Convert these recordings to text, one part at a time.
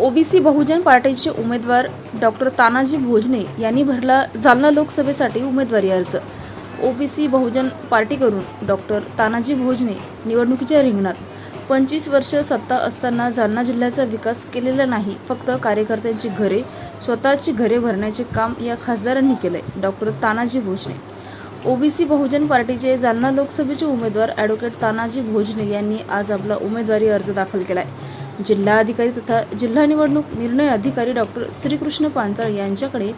OBC Bahujan पार्टीचे उमेदवार doctor Tanaji Bhojane यांनी भरला जालना लोकसभेसाठी उमेदवारी अर्ज. ओबीसी बहुजन पार्टीकडून डॉक्टर तानाजी भोजने निवडणुकीच्या रिंगणात. पंचवीस वर्ष सत्ता असताना जालना जिल्ह्याचा विकास केलेला नाही फक्त कार्यकर्त्यांची घरे स्वतःची घरे भरण्याचे काम या खासदारांनी केले डॉक्टर तानाजी भोजने. ओबीसी बहुजन पार्टीचे जालना लोकसभेचे उमेदवार ॲडव्होकेट तानाजी भोजने यांनी आज आपला उमेदवारी अर्ज दाखल केला आहे जिल्हाधिकारी तथा जिल्हा निवडणूक निर्णय अधिकारी डॉक्टर श्रीकृष्ण पांचाळ यांच्याकडे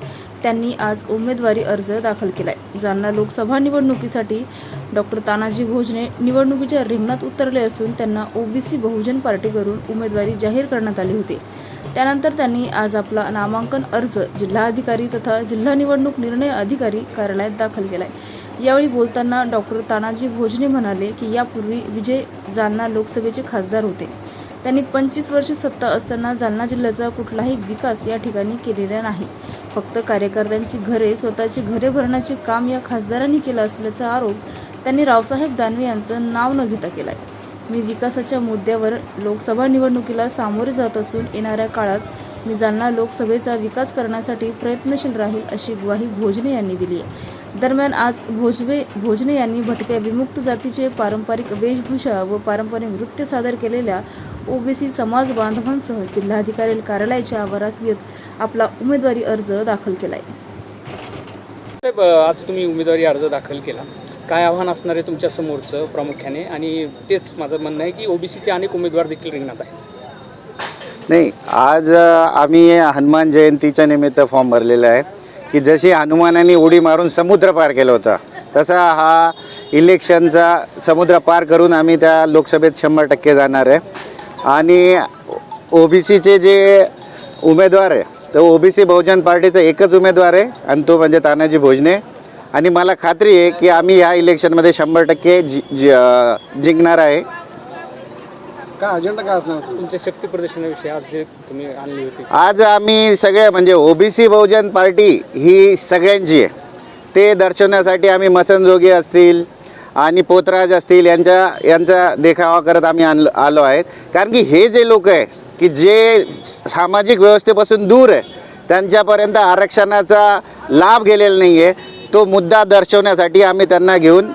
त्यांनी आज उमेदवारी अर्ज दाखल केलाय. जालना लोकसभा निवडणुकीसाठी डॉक्टर तानाजी भोजने निवडणुकीच्या रिंगणात उतरले असून त्यांना ओबीसी बहुजन पार्टीकडून उमेदवारी जाहीर करण्यात आली होती. त्यानंतर त्यांनी आज आपला नामांकन अर्ज जिल्हाधिकारी तथा जिल्हा निवडणूक निर्णय अधिकारी कार्यालयात दाखल केलाय. यावेळी बोलताना डॉक्टर तानाजी भोजने म्हणाले की यापूर्वी विजय जालना लोकसभेचे खासदार होते. त्यांनी पंचवीस वर्ष सत्ता असताना जालना जिल्ह्याचा कुठलाही विकास या ठिकाणी केलेला नाही. फक्त कार्यकर्त्यांची घरे स्वतःची घरे भरण्याचे काम या खासदारांनी केलं असल्याचा आरोप त्यांनी रावसाहेब दानवे यांचं नाव न घेता केलाय. मी विकासाच्या मुद्द्यावर लोकसभा निवडणुकीला सामोरे जात असून येणाऱ्या काळात मी जालना लोकसभेचा विकास करण्यासाठी प्रयत्नशील राहील अशी ग्वाही भोजने यांनी दिली आहे. दरम्यान आज भोजवे भोजने यांनी भटक्या विमुक्त जातीचे पारंपरिक वेशभूषा व पारंपरिक नृत्य सादर केलेल्या ओबीसी समाज बांधवांसह जिल्हाधिकारी कार्यालयाच्या आवारात येत आपला उमेदवारी अर्ज दाखल केलाय. साहेब, आज तुम्ही उमेदवारी अर्ज दाखल केला. काय आव्हान असणार आहे तुमच्या समोरचं प्रामुख्याने? आणि तेच माझं म्हणणं आहे की ओबीसीचे अनेक उमेदवार देखील रिंगणात आहेत. नाही आज आम्ही हनुमान जयंतीच्या निमित्त फॉर्म भरलेला आहे की जशी हनुमानाने उडी मारून समुद्र पार केलं होतं तसा हा इलेक्शनचा समुद्र पार करून आम्ही त्या लोकसभेत शंभर टक्के जाणार आहे. आणि ओबीसीचे जे उमेदवार आहे तर ओबीसी बहुजन पार्टीचा एकच उमेदवार आहे आणि तो म्हणजे तानाजी भोजने. आणि मला खात्री आहे की आम्ही ह्या इलेक्शनमध्ये शंभर टक्के जि जि जिंकणार आहे. का अजेंडा काय असणार? तुमच्या शक्ती प्रदर्शनाविषयी आज जे तुम्ही आणली होती. आज आम्ही सगळे म्हणजे ओबीसी बहुजन पार्टी ही सगळ्यांची आहे. ते दर्शवण्यासाठी आम्ही मसनजोगी असतील आणि पोतराज असतील यांच्या यांचा देखावा करत आम्ही आणलो आलो आहेत. कारण की हे जे लोक आहे की जे सामाजिक व्यवस्थेपासून दूर आहे त्यांच्यापर्यंत आरक्षणाचा लाभ गेलेला नाही आहे तो मुद्दा दर्शवण्यासाठी आम्ही त्यांना घेऊन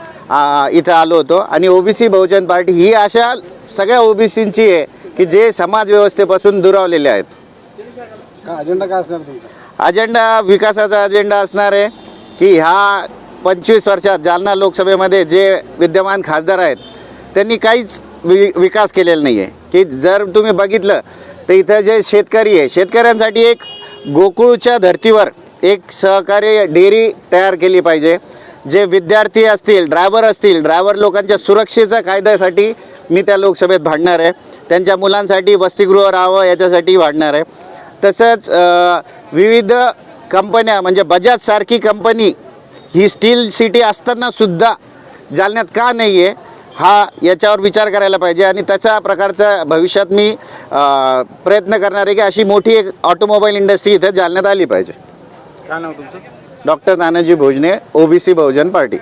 इथं आलो होतो. आणि ओबीसी बहुजन पार्टी ही अशा सगळ्या ओबीसींची आहे की जे समाज व्यवस्थेपासून दुरावलेले आहेत. अजेंडा काय असणार अजेंडा विकासाचा अजेंडा असणार आहे की ह्या पंचवीस वर्षात जालना लोकसभेमध्ये जे विद्यमान खासदार आहेत त्यांनी काहीच वि विकास केलेला नाही आहे की जर तुम्ही बघितलं तर इथं जे शेतकरी आहे शेतकऱ्यांसाठी एक गोकुळच्या धर्तीवर एक सहकारी डेअरी तयार केली पाहिजे. जे विद्यार्थी असतील ड्रायव्हर असतील ड्रायव्हर लोकांच्या सुरक्षेच्या कायद्यासाठी मी त्या लोकसभेत भांडणार आहे. त्यांच्या मुलांसाठी वसतिगृह राहावं याच्यासाठी भांडणार आहे. तसंच विविध कंपन्या म्हणजे बजाजसारखी कंपनी ही स्टील सिटी असताना सुद्धा जालन्यात का नाही आहे हा याच्यावर विचार करायला पाहिजे आणि तशा प्रकारचा भविष्यात मी प्रयत्न करणार आहे की अशी मोठी एक ऑटोमोबाईल इंडस्ट्री इथे जालन्यात आली पाहिजे. काय नाव तुमचं? Doctor Nanaji Bhojane OBC Bahujan party.